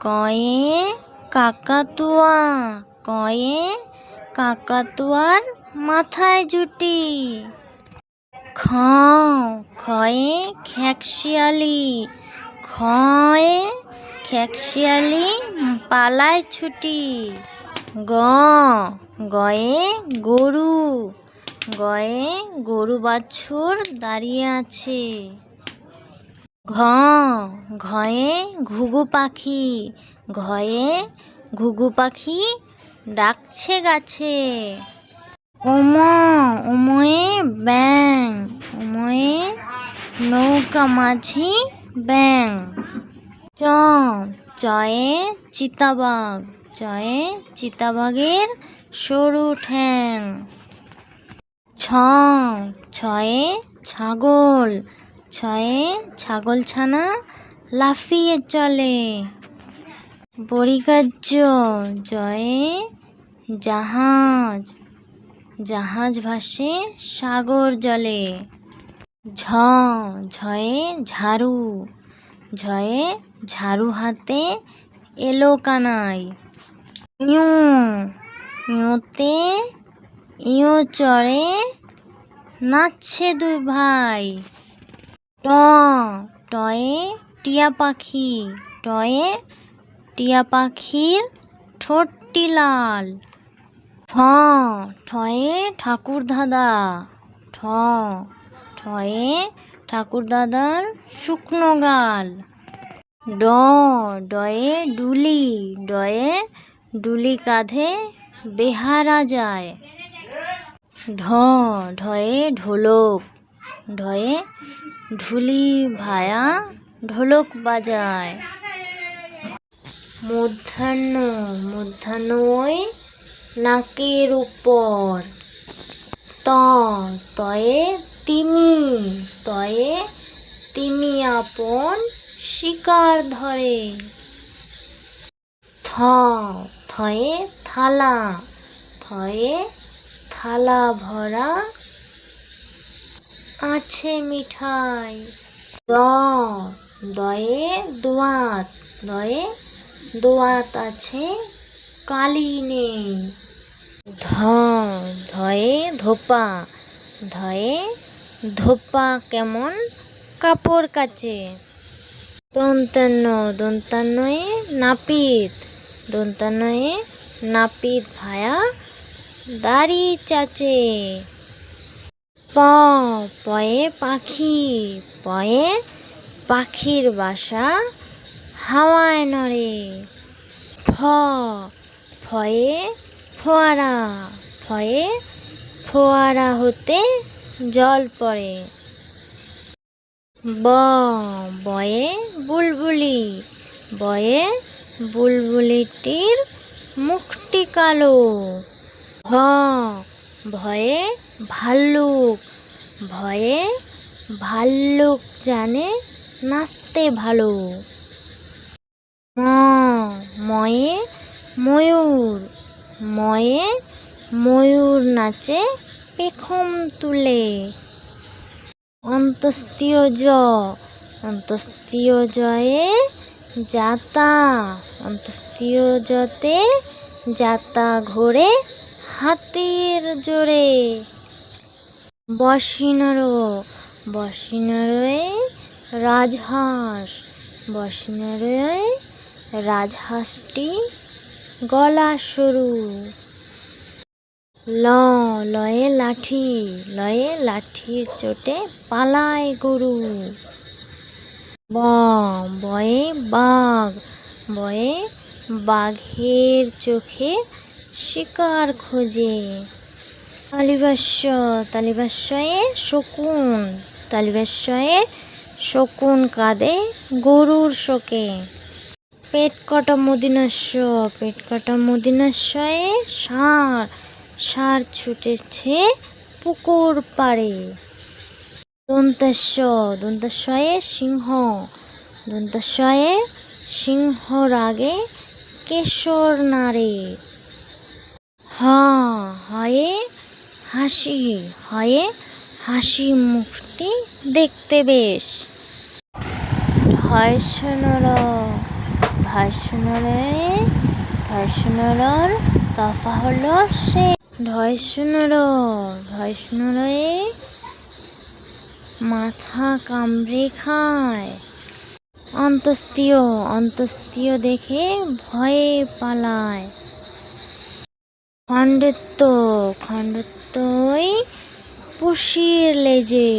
কয়ে কাকাতুয়া, কয়ে কাকাতুয়ার মাথায় জুটি। খ, খয়ে খ্যাকশিয়ালি খয়ে খ্যাকশিয়ালি পালায় ছুটি। গ, গয়ে গরু গয়ে গরু বাছুর দাঁড়িয়ে আছে। ঘ, ঘয়ে ঘুঘু পাখি, ঘয়ে ঘুঘু পাখি ডাকছে গাছে। ওম ওময়ে ব্যাং ওময়ে নৌকা মাঝি ব্যাং চ, চয়ে চিতাবাঘ, চয়ে চিতাবাঘের সরু ঠ্যাং। ছ, ছয়ে ছাগল ছয়ে ছাগল ছানা লাফিয়ে চলে। বরিকার্য জয়ে জাহাজ। জাহাজ ভাসে সাগর জলে। ঝ, ঝয়ে ঝাড়ু। ঝয়ে ঝাড়ু হাতে এলো কানাই। ইউ ইউতে ইউ চড়ে নাচছে দুই ভাই। ট টয়ে টিয়া পাখি, টয়ে টিয়া পাখির ঠোঁটটি লাল। ঠ, ঠয়ে ঠাকুর দাদা। ঠ, ঠয়ে ঠাকুর দাদার শুকনো গাল। ড, ডয়ে ডুলি ডয়ে ডুলি কাঁধে বেহারা যায়। ঢ, ঢয়ে ঢোলক। ঢয়ে ঢুলি ভায়া ঢোলক বাজায়। মধ্যাহ্ন মধ্যাহ্ন ওই নাকের উপর। ত, তয়ে তিমি তয়ে তিমি আপন শিকার ধরে। থ, থয়ে থালা থয়ে থালা ভরা আছে মিঠাই। দ দয়ে দোয়াত দয়ে দোয়াত আছে কালি নেই। ধ ধয়ে ধোপা ধয়ে ধোপা কেমন কাপড় কাচে। দন্তান্ন, দন্তান্নয়ে নাপিত দন্তান্নয়ে নাপিত ভায়া দাড়ি চাচে। প, পয়ে পাখি, পয়ে পাখির বাসা হাওয়ায় নড়ে। ফ, ফয়ে ফোয়ারা ফয়ে ফোয়ারা হতে জল পড়ে। ব, বয়ে বুলবুলি, বয়ে বুলবুলিটির মুখটি কালো। ভ ভয়ে ভাল্লুক ভয়ে ভাল্লুক জানে নাচতে ভালো। ম, ময়ে ময়ূর ময়ে ময়ূর নাচে পেখম তুলে। অন্তস্তীয় জ অন্তস্তীয় জয়ে যাতা অন্তস্তীয় জতে যাতা ঘোরে হাতির জোরে। বসিনর, বসিনরয়ে রাজহাঁস, বসিনরয়ে রাজহাঁসটি গলা সরু। ল, লয়ে লাঠি, লয়ে লাঠির চোটে পালায় গরু। ব, বয়ে বাঘ, বয়ে বাঘের চোখে শিকার খোঁজে। তালিবাস্য, তালিবাস্যয়ে শকুন তালিবাস্যয়ে শকুন কাঁদে গরুর শোকে। পেট কটা মদিনাস্য পেট কটা মদিনাস্যয়ে ষাঁড় ষাঁড় ছুটেছে পুকুর পাড়ে। দন্তাস্য, দন্তাস্যয়ে সিংহ দন্তাস্যয়ে সিংহ রাগে কেশর নাড়ে। হ হয়ে হাসি হয়ে হাসি মুখটি দেখতে বেশ। ভয়সনর ভয়সনরে ভয়সনরর দফা হলো সে। ঢয়সনর ঢয়সনরে মাথা কামড়ে খায়। অন্তস্তীয় অন্তস্তীয় দেখে ভয়ে পালায়। খণ্ডত্ব, খণ্ডত্বই পুষির লেজে।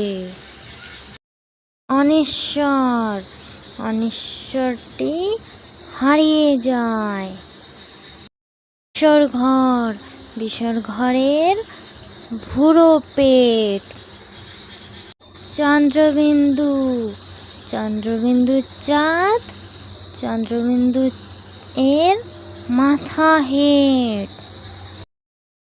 অনিশ্বর, অনিশ্বরটি হারিয়ে যায়। বিষর ঘর বিষর ঘরের ভুরো পেট। চন্দ্রবিন্দু চন্দ্রবিন্দু চাঁদ চন্দ্রবিন্দু এর মাথা হেট।